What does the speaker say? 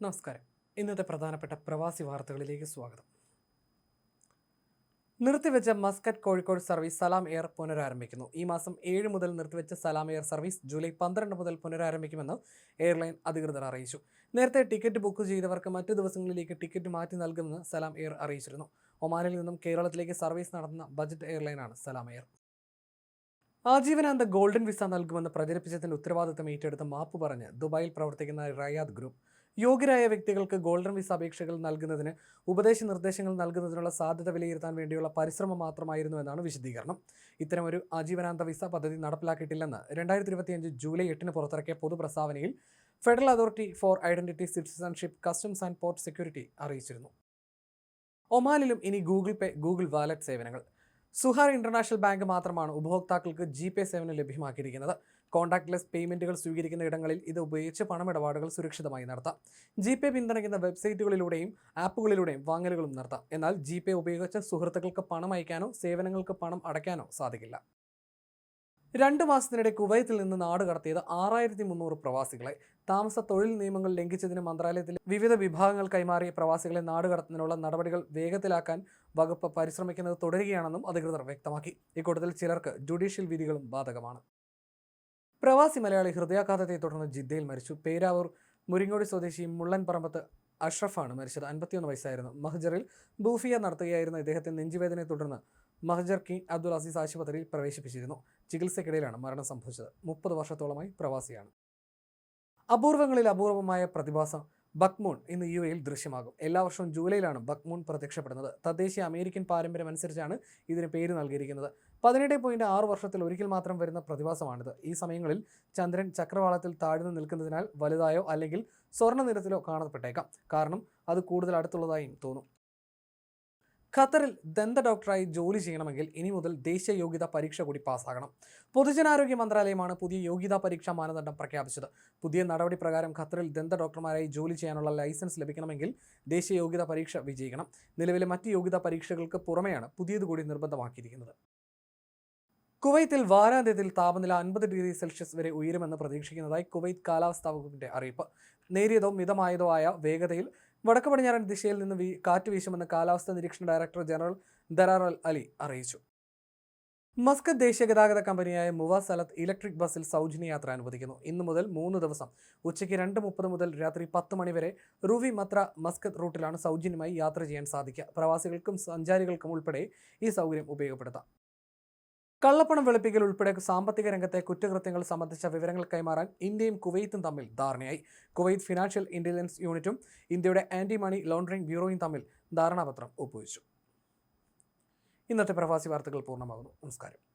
നമസ്കാരം. ഇന്നത്തെ പ്രധാനപ്പെട്ട പ്രവാസി വാർത്തകളിലേക്ക് സ്വാഗതം. നിർത്തിവെച്ച Muscat Kozhikode service Salam Air പുനരാരംഭിക്കുന്നു. ഈ മാസം ഏഴ് മുതൽ നിർത്തിവെച്ച സലാം എയർ സർവീസ് ജൂലൈ പന്ത്രണ്ട് മുതൽ പുനരാരംഭിക്കുമെന്ന് എയർലൈൻ അധികൃതർ അറിയിച്ചു. നേരത്തെ ടിക്കറ്റ് ബുക്ക് ചെയ്തവർക്ക് മറ്റു ദിവസങ്ങളിലേക്ക് ടിക്കറ്റ് മാറ്റി നൽകുമെന്ന് സലാം എയർ അറിയിച്ചിരുന്നു. ഒമാനിൽ നിന്നും കേരളത്തിലേക്ക് സർവീസ് നടത്തുന്ന ബജറ്റ് എയർലൈനാണ് സലാം എയർ. ആജീവനാന്ത ഗോൾഡൻ വിസ നൽകുമെന്ന് പ്രചരിപ്പിച്ചതിന്റെ ഉത്തരവാദിത്തം ഏറ്റെടുത്ത് മാപ്പ് പറഞ്ഞ് ദുബായിൽ പ്രവർത്തിക്കുന്ന റയാദ് ഗ്രൂപ്പ് യോഗ്യരായ വ്യക്തികൾക്ക് ഗോൾഡൻ വിസ അപേക്ഷകൾ നൽകുന്നതിന് ഉപദേശ നിർദ്ദേശങ്ങൾ നൽകുന്നതിനുള്ള സാധ്യത വിലയിരുത്താൻ വേണ്ടിയുള്ള പരിശ്രമം മാത്രമായിരുന്നു എന്നാണ് വിശദീകരണം. ഇത്തരമൊരു ആജീവനാന്ത വിസ പദ്ധതി നടപ്പിലാക്കിയിട്ടില്ലെന്ന് രണ്ടായിരത്തി ഇരുപത്തിയഞ്ച് ജൂലൈ എട്ടിന് പുറത്തിറക്കിയ പൊതുപ്രസ്താവനയിൽ Federal Authority for Identity Citizenship Customs and Port Security അറിയിച്ചിരുന്നു. ഒമാനിലും ഇനി ഗൂഗിൾ പേ ഗൂഗിൾ വാലറ്റ് സേവനങ്ങൾ. സുഹാർ ഇന്റർനാഷണൽ ബാങ്ക് മാത്രമാണ് ഉപഭോക്താക്കൾക്ക് ജി സേവനം ലഭ്യമാക്കിയിരിക്കുന്നത്. കോൺടാക്ട്ലെസ് പേയ്മെന്റുകൾ സ്വീകരിക്കുന്ന ഇടങ്ങളിൽ ഇത് ഉപയോഗിച്ച് പണമിടപാടുകൾ സുരക്ഷിതമായി നടത്താം. ജി പേ പിന്തുണയ്ക്കുന്ന വെബ്സൈറ്റുകളിലൂടെയും ആപ്പുകളിലൂടെയും വാങ്ങലുകളും നടത്താം. എന്നാൽ ജി പേ ഉപയോഗിച്ച് സുഹൃത്തുക്കൾക്ക് പണം അയക്കാനോ സേവനങ്ങൾക്ക് പണം അടയ്ക്കാനോ സാധിക്കില്ല. രണ്ട് മാസത്തിനിടെ കുവൈത്തിൽ നിന്ന് നാട് കടത്തിയത് ആറായിരത്തി മുന്നൂറ് പ്രവാസികളെ. താമസ തൊഴിൽ നിയമങ്ങൾ ലംഘിച്ചതിന് മന്ത്രാലയത്തിലെ വിവിധ വിഭാഗങ്ങൾ കൈമാറിയ പ്രവാസികളെ നാടുകടത്തുന്നതിനുള്ള നടപടികൾ വേഗത്തിലാക്കാൻ വകുപ്പ് പരിശ്രമിക്കുന്നത് തുടരുകയാണെന്നും അധികൃതർ വ്യക്തമാക്കി. ഇക്കൂട്ടത്തിൽ ചിലർക്ക് ജുഡീഷ്യൽ വിധികളും ബാധകമാണ്. പ്രവാസി മലയാളി ഹൃദയാഘാതത്തെ തുടർന്ന് ജിദ്ദയിൽ മരിച്ചു. പേരാവൂർ മുരിങ്ങോടി സ്വദേശി മുള്ളൻ പറമ്പത്ത് അഷ്റഫാണ് മരിച്ചത്. അൻപത്തിയൊന്ന് വയസ്സായിരുന്നു. മഹജറിൽ ബൂഫിയ നടത്തുകയായിരുന്ന ഇദ്ദേഹത്തെ നെഞ്ചുവേദനയെ തുടർന്ന് മഹജർ കിങ് അബ്ദുൽ അസീസ് ആശുപത്രിയിൽ പ്രവേശിപ്പിച്ചിരുന്നു. ചികിത്സയ്ക്കിടയിലാണ് മരണം സംഭവിച്ചത്. മുപ്പത് വർഷത്തോളമായി പ്രവാസിയാണ്. അപൂർവങ്ങളിൽ അപൂർവമായ പ്രതിഭാസം ബക്മൂൺ ഇന്ന് യു എയിൽ ദൃശ്യമാകും. എല്ലാ വർഷവും ജൂലൈയിലാണ് ബക്മൂൺ പ്രത്യക്ഷപ്പെടുന്നത്. തദ്ദേശീയ അമേരിക്കൻ പാരമ്പര്യം അനുസരിച്ചാണ് ഇതിന് പേര് നൽകിയിരിക്കുന്നത്. പതിനെട്ട് പോയിന്റ് ആറ് വർഷത്തിൽ ഒരിക്കൽ മാത്രം വരുന്ന പ്രതിഭാസമാണിത്. ഈ സമയങ്ങളിൽ ചന്ദ്രൻ ചക്രവാളത്തിൽ താഴ്ന്നു നിൽക്കുന്നതിനാൽ വലുതായോ അല്ലെങ്കിൽ സ്വർണ നിറത്തിലോ കാണപ്പെട്ടേക്കാം കാരണം അത് കൂടുതൽ അടുത്തുള്ളതായും തോന്നും. ഖത്തറിൽ ദന്ത ഡോക്ടറായി ജോലി ചെയ്യണമെങ്കിൽ ഇനി മുതൽ ദേശീയ യോഗ്യതാ പരീക്ഷ കൂടി പാസ്സാകണം. പൊതുജനാരോഗ്യ മന്ത്രാലയമാണ് പുതിയ യോഗ്യതാ പരീക്ഷാ മാനദണ്ഡം പ്രഖ്യാപിച്ചത്. പുതിയ നടപടി പ്രകാരം ഖത്തറിൽ ദന്ത ഡോക്ടർമാരായി ജോലി ചെയ്യാനുള്ള ലൈസൻസ് ലഭിക്കണമെങ്കിൽ ദേശീയ യോഗ്യതാ പരീക്ഷ വിജയിക്കണം. നിലവിലെ മറ്റ് യോഗ്യതാ പരീക്ഷകൾക്ക് പുറമെയാണ് പുതിയത് കൂടി നിർബന്ധമാക്കിയിരിക്കുന്നത്. കുവൈത്തിൽ വാരാന്ത്യത്തിൽ താപനില അൻപത് ഡിഗ്രി സെൽഷ്യസ് വരെ ഉയരുമെന്ന് പ്രതീക്ഷിക്കുന്നതായി കുവൈത്ത് കാലാവസ്ഥാ വകുപ്പിന്റെ അറിയിപ്പ്. നേരിയതോ മിതമായതോ ആയ വേഗതയിൽ വടക്ക് പടിഞ്ഞാറൻ ദിശയിൽ നിന്ന് വീ കാറ്റ് വീശുമെന്ന് കാലാവസ്ഥാ നിരീക്ഷണ director general Darar al Ali അറിയിച്ചു. മസ്കത്ത് ദേശീയ ഗതാഗത കമ്പനിയായ മുവാസലത്ത് ഇലക്ട്രിക് ബസ്സിൽ സൗജന്യ യാത്ര അനുവദിക്കുന്നു. ഇന്നു മുതൽ മൂന്ന് ദിവസം ഉച്ചയ്ക്ക് രണ്ട് മുപ്പത് മുതൽ രാത്രി പത്ത് മണിവരെ റുവി മത്ര മസ്കത്ത് റൂട്ടിലാണ് സൗജന്യമായി യാത്ര ചെയ്യാൻ സാധിക്കുക. പ്രവാസികൾക്കും സഞ്ചാരികൾക്കും ഉൾപ്പെടെ ഈ സൗകര്യം ഉപയോഗപ്പെടുത്താം. കള്ളപ്പണം വെളുപ്പിക്കൽ ഉൾപ്പെടെ സാമ്പത്തിക രംഗത്തെ കുറ്റകൃത്യങ്ങൾ സംബന്ധിച്ച വിവരങ്ങൾ കൈമാറാൻ ഇന്ത്യയും കുവൈത്തും തമ്മിൽ ധാരണയായി. കുവൈത്ത് ഫിനാൻഷ്യൽ ഇന്റലിജൻസ് യൂണിറ്റും ഇന്ത്യയുടെ ആന്റി മണി ലോണ്ടറിംഗ് ബ്യൂറോയും തമ്മിൽ ധാരണാപത്രം ഒപ്പുവെച്ചു. ഇന്നത്തെ പ്രവാസി വാർത്തകൾ പൂർണമാകുന്നു. നമസ്കാരം.